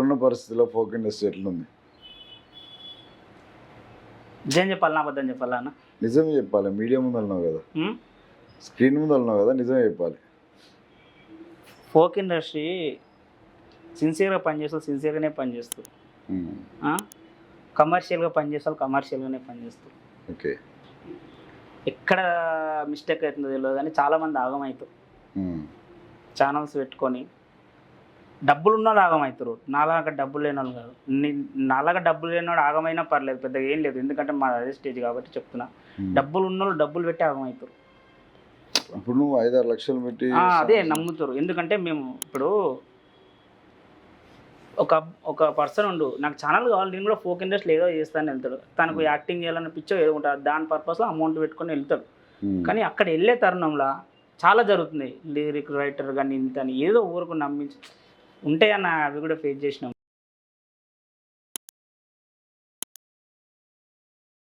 ఉన్న పరిస్థితిలో folk industry ఎట్లుంది? నిజం చెప్పాలన్నా అబద్ధం చెప్పాలన్నా. నిజమే చెప్పాలి. మీడియా ముందు అన్నావు కదా? స్క్రీన్ ముందు అన్నావు కదా? నిజమే చెప్పాలి. ఫోక్ ఇండస్ట్రీ సిన్సియర్గా పనిచేస్తారు సిన్సియర్గానే పనిచేస్తారు ఉమ్, కమర్షియల్గా పనిచేస్తారు కమర్షియల్గానే పనిచేస్తారు. ఓకే. ఎక్కడ మిస్టేక్ అవుతుందో తెలియదు కానీ చాలామంది ఆగమవుతారు ఉమ్, ఛానల్స్ పెట్టుకొని డబ్బులు ఉన్నోళ్ళు ఆగమవుతారు నాలాగా డబ్బులు లేని వాళ్ళు కాదు నాలాగా డబ్బులు లేనివాడు ఆగమైనా పర్లేదు పెద్దగా ఏం లేదు. ఎందుకంటే మా అదే స్టేజ్ కాబట్టి చెప్తున్నా. డబ్బులు ఉన్నోళ్ళు డబ్బులు పెట్టి ఆగమవుతారు. ఇప్పుడు నువ్వు ఐదారు లక్షలు పెట్టి అదే నమ్ముతారు. ఎందుకంటే మేము ఇప్పుడు ఒక ఒక పర్సన్ ఉండు. నాకు ఛానల్ కావాలి నేను కూడా ఫోక్ ఇండస్ట్రీ ఏదో చేస్తాను వెళ్తాడు. తనకు యాక్టింగ్ చేయాలన్న పిచ్చో ఏదో ఉంటుంది దాని పర్పస్లో అమౌంట్ పెట్టుకొని వెళ్తాడు. కానీ అక్కడ వెళ్ళే తరుణంలో చాలా జరుగుతుంది. లిరిక్ రైటర్ కానీ ఇంత అని ఏదో ఊరుకు నమ్మించి ఉంటాయన్న అవి కూడా ఫేస్ చేసినాం.